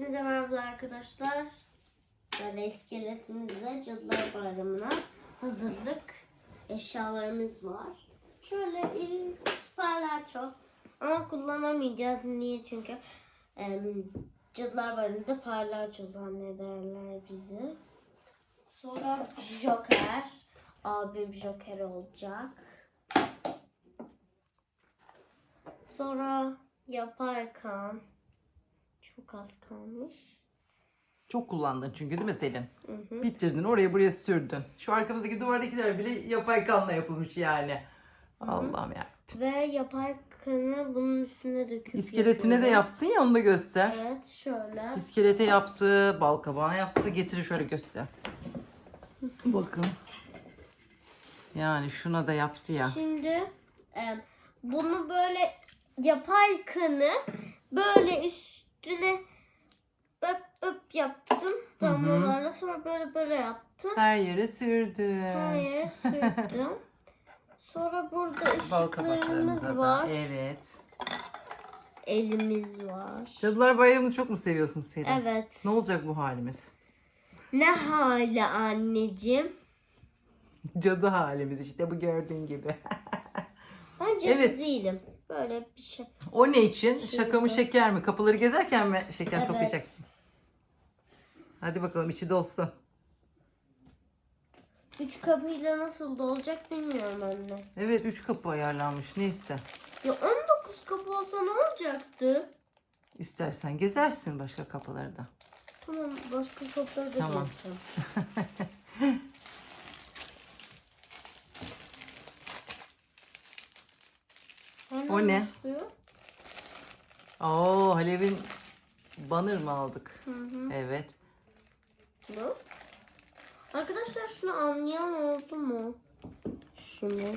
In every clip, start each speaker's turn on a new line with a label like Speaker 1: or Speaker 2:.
Speaker 1: Hepinize merhaba arkadaşlar. Böyle iskeletimizle Cadılar Bayramı'na hazırlık eşyalarımız var. Şöyle ilk palyaço ama kullanamayacağız. Niye? Çünkü em, Cadılar Bayramı'nda palyaço zannederler bizi. Sonra Joker. Abim Joker olacak. Sonra yapay kan. Çok az kalmış.
Speaker 2: Çok kullandın çünkü değil mi Selin?
Speaker 1: Hı hı.
Speaker 2: Bitirdin oraya buraya sürdün. Şu arkamızdaki duvardakiler bile yapay kanla yapılmış yani. Allah'ım ya.
Speaker 1: Ve yapay kanı bunun üstüne döküp
Speaker 2: İskeletine de
Speaker 1: yapıyorum.
Speaker 2: yaptın ya onu da göster.
Speaker 1: Evet şöyle.
Speaker 2: İskelete yaptı, bal kabağına yaptı. Getir şöyle göster. Bakın. Yani şuna da yaptı ya.
Speaker 1: Şimdi e, bunu böyle yapay kanı böyle üstüne öp öp yaptım. Damlalarla sonra böyle böyle yaptım.
Speaker 2: Her yere sürdü.
Speaker 1: Her yere sürdüm. Sonra burada
Speaker 2: Bal
Speaker 1: ışıklarımız
Speaker 2: kabaklarımıza da.
Speaker 1: var.
Speaker 2: Evet.
Speaker 1: Elimiz var.
Speaker 2: Cadılar Bayramı'nı çok mu seviyorsun Selin?
Speaker 1: Evet.
Speaker 2: Ne olacak bu halimiz?
Speaker 1: Ne hali anneciğim?
Speaker 2: Cadı halimiz işte bu gördüğün gibi.
Speaker 1: Ben cadı
Speaker 2: Evet.
Speaker 1: değilim. Böyle bir şey.
Speaker 2: O ne için?
Speaker 1: Şey
Speaker 2: Şaka mı şeker mi? Kapıları gezerken mi şeker
Speaker 1: Evet.
Speaker 2: toplayacaksın? Hadi bakalım içi dolsun.
Speaker 1: Üç kapıyla nasıl dolacak bilmiyorum anne.
Speaker 2: Evet 3 kapı ayarlanmış. Neyse.
Speaker 1: Ya 19 kapı olsa ne olacaktı?
Speaker 2: İstersen gezersin başka kapıları da.
Speaker 1: Tamam başka kapıları da
Speaker 2: Tamam. O ne?
Speaker 1: istiyor?
Speaker 2: Oo Halev'in banner mı aldık?
Speaker 1: Hı hı.
Speaker 2: Evet.
Speaker 1: Ne? Arkadaşlar şunu anlayan oldu mu? Şunu.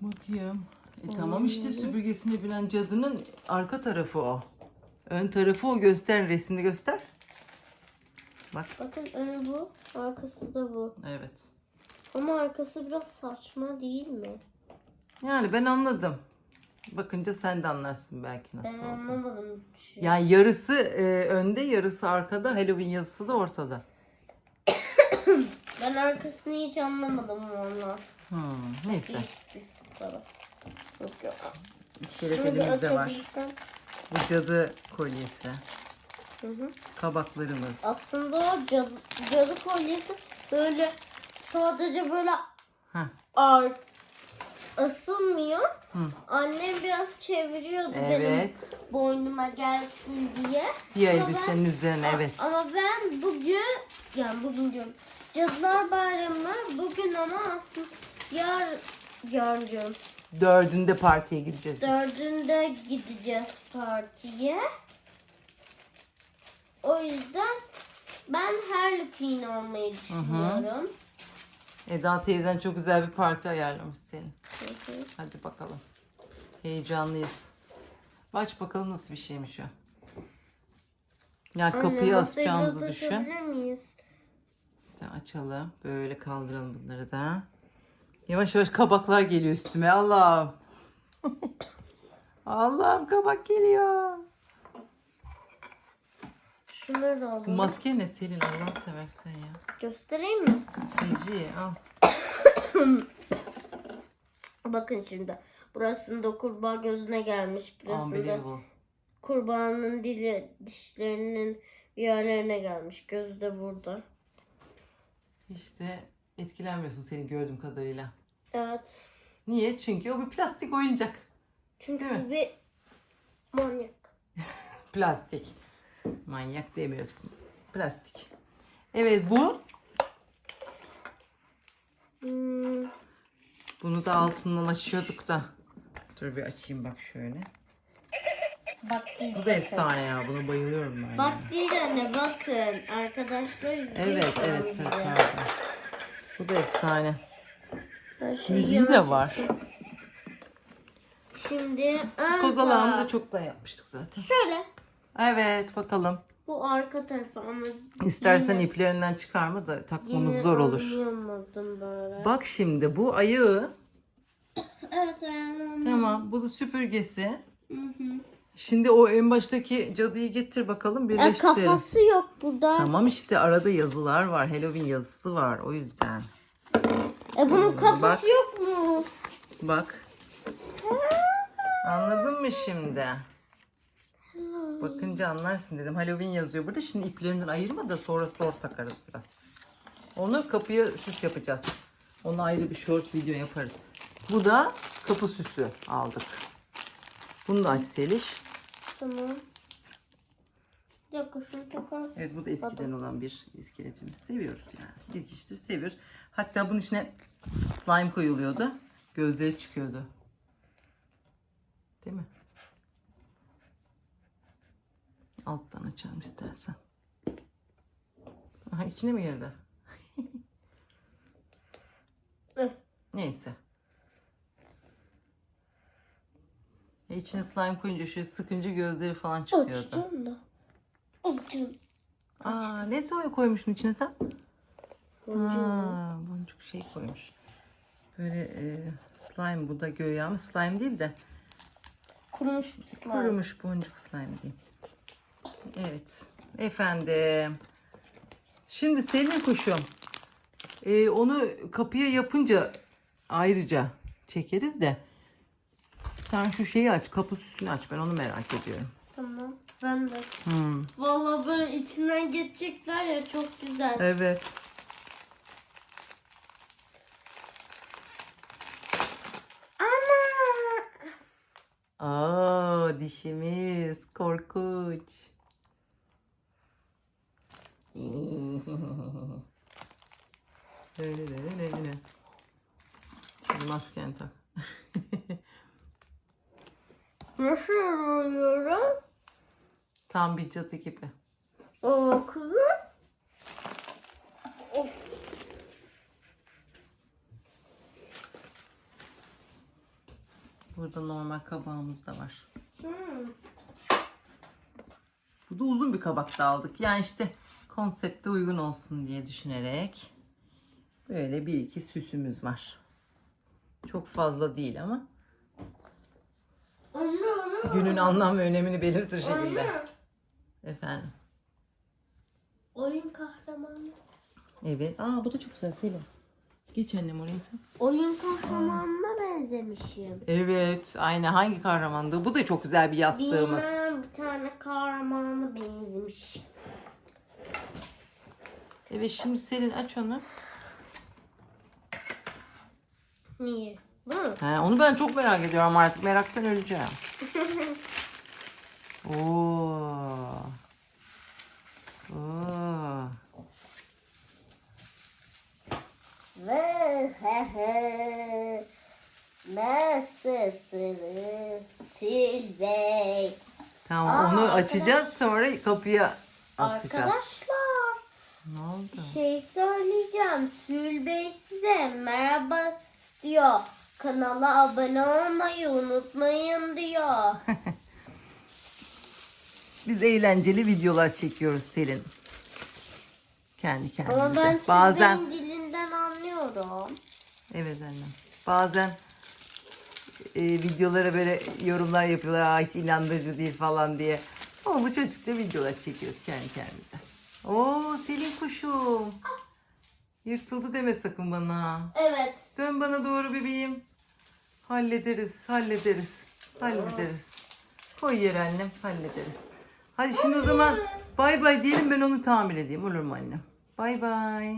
Speaker 2: Bakayım. E tamam işte süpürgesini bilen cadının arka tarafı o. Ön tarafı o göster resimde göster. Bak
Speaker 1: Bakın önü bu, arkası da bu.
Speaker 2: evet.
Speaker 1: Ama arkası biraz saçma değil mi?
Speaker 2: Yani ben anladım. Bakınca sen de anlarsın belki nasıl
Speaker 1: Ben
Speaker 2: olduğunu.
Speaker 1: anlamadım. Şu.
Speaker 2: Yani yarısı e, önde yarısı arkada Halloween yazısı da ortada.
Speaker 1: Ben arkasını hiç anlamadım valla.
Speaker 2: Hmm, neyse.
Speaker 1: Hiçbir taraf. Yok yok.
Speaker 2: İskelet
Speaker 1: Şunu bir
Speaker 2: elimizde var.
Speaker 1: açabilsem.
Speaker 2: Bu cadı kolyesi.
Speaker 1: Hı hı.
Speaker 2: Kabaklarımız.
Speaker 1: Aslında o cadı, cadı kolyesi böyle sadece böyle
Speaker 2: Heh,
Speaker 1: ar asılmıyor.
Speaker 2: hı.
Speaker 1: Annem biraz çeviriyordu benim
Speaker 2: Evet.
Speaker 1: boynuma gelsin diye.
Speaker 2: Siyah
Speaker 1: Ama
Speaker 2: elbisenin üzerine evet.
Speaker 1: Ama ben bugün yani bugün diyorum Cadılar Bayramı bugün ama aslında yar yarın diyorum.
Speaker 2: Dördünde partiye gideceğiz biz.
Speaker 1: Dördünde gideceğiz partiye. O yüzden ben Harlequin olmayı düşünüyorum.
Speaker 2: Eda teyzen çok güzel bir parti ayarlamış senin.
Speaker 1: Hı hı.
Speaker 2: Hadi bakalım. Heyecanlıyız. Aç bakalım nasıl bir şeymiş o. Ya
Speaker 1: Anne,
Speaker 2: kapıyı asacağımızı düşün.
Speaker 1: miyiz?
Speaker 2: Açalım. Böyle kaldıralım bunları da. Yavaş yavaş kabaklar geliyor üstüme. Allah'ım. Allah'ım kabak geliyor.
Speaker 1: Şunları da alalım.
Speaker 2: maske ne Selin Allah seversen ya.
Speaker 1: Göstereyim mi?
Speaker 2: Feci al.
Speaker 1: Bakın şimdi. Burasında kurbağa gözüne gelmiş. Burasında
Speaker 2: Unbelievable.
Speaker 1: Kurbanın dili dişlerinin yerlerine gelmiş. Gözü de burada.
Speaker 2: İşte etkilenmiyorsun seni gördüğüm kadarıyla.
Speaker 1: Evet.
Speaker 2: Niye? Çünkü o bir plastik oyuncak.
Speaker 1: Çünkü
Speaker 2: Değil mi?
Speaker 1: bu bir manyak.
Speaker 2: Plastik. Manyak demiyoruz. Plastik. Evet bu.
Speaker 1: Hmm,
Speaker 2: Bunu da altından açıyorduk da. Dur bir açayım bak şöyle.
Speaker 1: bak.
Speaker 2: Bu da efsane ya. Buna bayılıyorum ben.
Speaker 1: Bak
Speaker 2: ya.
Speaker 1: değil anne bakın. Arkadaşlar
Speaker 2: Evet evet. evet, pardon. Bu da efsane. Müziği de var.
Speaker 1: Şimdi ön
Speaker 2: Kozalağımızı
Speaker 1: taraf.
Speaker 2: çok da yapmıştık zaten.
Speaker 1: Şöyle.
Speaker 2: Evet bakalım.
Speaker 1: Bu arka tarafı ama
Speaker 2: İstersen
Speaker 1: yine-
Speaker 2: iplerinden çıkarma da takmamız
Speaker 1: yine
Speaker 2: zor olur.
Speaker 1: anlayamadım böyle.
Speaker 2: Bak şimdi bu ayağı.
Speaker 1: Evet aynen.
Speaker 2: Tamam. Bu da süpürgesi. Şimdi o en baştaki cadıyı getir bakalım
Speaker 1: E,
Speaker 2: birleştirelim.
Speaker 1: kafası yok burada.
Speaker 2: Tamam işte arada yazılar var. Halloween yazısı var o yüzden.
Speaker 1: E bunun kafası
Speaker 2: bak.
Speaker 1: yok mu?
Speaker 2: Bak. Anladın mı şimdi? Bakınca anlarsın dedim. Halloween yazıyor burada. Şimdi iplerinden ayırma da sonra sor takarız biraz. Onu kapıya süs yapacağız. Onu ayrı bir short video yaparız. Bu da kapı süsü aldık. Bunu da aç Seliş.
Speaker 1: Tamam. Bir dakika şunu takar.
Speaker 2: Evet bu da eskiden olan bir iskeletimiz. Seviyoruz yani. İlk iştir seviyoruz. Hatta bunun içine slime koyuluyordu. Gözleri çıkıyordu. Değil mi? Alttan açalım istersen. Aha içine mi girdi?
Speaker 1: Hı.
Speaker 2: Neyse. E içine slime koyunca şöyle sıkınca gözleri falan çıkıyordu.
Speaker 1: Açtım da. Açtım.
Speaker 2: Aa, ne soya koymuşsun içine sen?
Speaker 1: Boncuğu.
Speaker 2: Ha, boncuk şey koymuş. Böyle e, slime bu da göğe ama slime değil de
Speaker 1: Kurumuş slime.
Speaker 2: kurumuş boncuk slime diyeyim. Evet. Efendim. Şimdi Selin kuşum. e, onu kapıya yapınca ayrıca çekeriz de sen şu şeyi aç. Kapı süsünü aç. Ben onu merak ediyorum.
Speaker 1: Tamam. Ben de.
Speaker 2: Hmm,
Speaker 1: Vallahi böyle içinden geçecekler ya çok güzel.
Speaker 2: Evet.
Speaker 1: Ana!
Speaker 2: Aa dişimiz Hadi maskeni tak.
Speaker 1: Nasıl oluyorum?
Speaker 2: Tam bir cadı gibi.
Speaker 1: O kızım.
Speaker 2: Burada normal kabağımız da var.
Speaker 1: Hmm.
Speaker 2: Bu da uzun bir kabak da aldık. Yani işte konsepte uygun olsun diye düşünerek böyle bir iki süsümüz var. Çok fazla değil ama
Speaker 1: Anne anne.
Speaker 2: günün anlam ve önemini belirtir şekilde.
Speaker 1: Anne.
Speaker 2: Efendim.
Speaker 1: Oyun kahramanı.
Speaker 2: Evet. Aa bu da çok güzel Selim. Geç annem oraya sen.
Speaker 1: Oyun kahramanına benzemişim.
Speaker 2: Evet. Aynı hangi kahramandı? Bu da çok güzel bir yastığımız.
Speaker 1: Bilmem bir tane kahramana benzemiş.
Speaker 2: Evet şimdi Selin aç onu.
Speaker 1: Niye? Bu mu?
Speaker 2: He, onu ben çok merak ediyorum artık. Meraktan öleceğim. Oo. Oo.
Speaker 1: Nasılsınız Tülbey?
Speaker 2: Tamam
Speaker 1: Aa,
Speaker 2: onu
Speaker 1: arkadaş-
Speaker 2: açacağız sonra kapıya asacağız.
Speaker 1: Arkadaşlar
Speaker 2: Ne oldu?
Speaker 1: şey söyleyeceğim. Tülbey size merhaba diyor. Kanala abone olmayı unutmayın diyor.
Speaker 2: Biz eğlenceli videolar çekiyoruz Selin. Kendi
Speaker 1: Ama ben
Speaker 2: kendimize. Bazen
Speaker 1: Bazen... dilinden anlıyorum.
Speaker 2: evet annem. Bazen e, videolara böyle yorumlar yapıyorlar. Aa, hiç inandırıcı değil falan diye. Ama bu çocukla videolar çekiyoruz kendi kendimize. Oo Selin kuşum. Yırtıldı deme sakın bana.
Speaker 1: Evet.
Speaker 2: Dön bana doğru bebeğim. Hallederiz, hallederiz, hallederiz. Koy yere annem, hallederiz. Hadi şimdi o zaman bay bay diyelim ben onu tamir edeyim olur mu annem? Bay bay.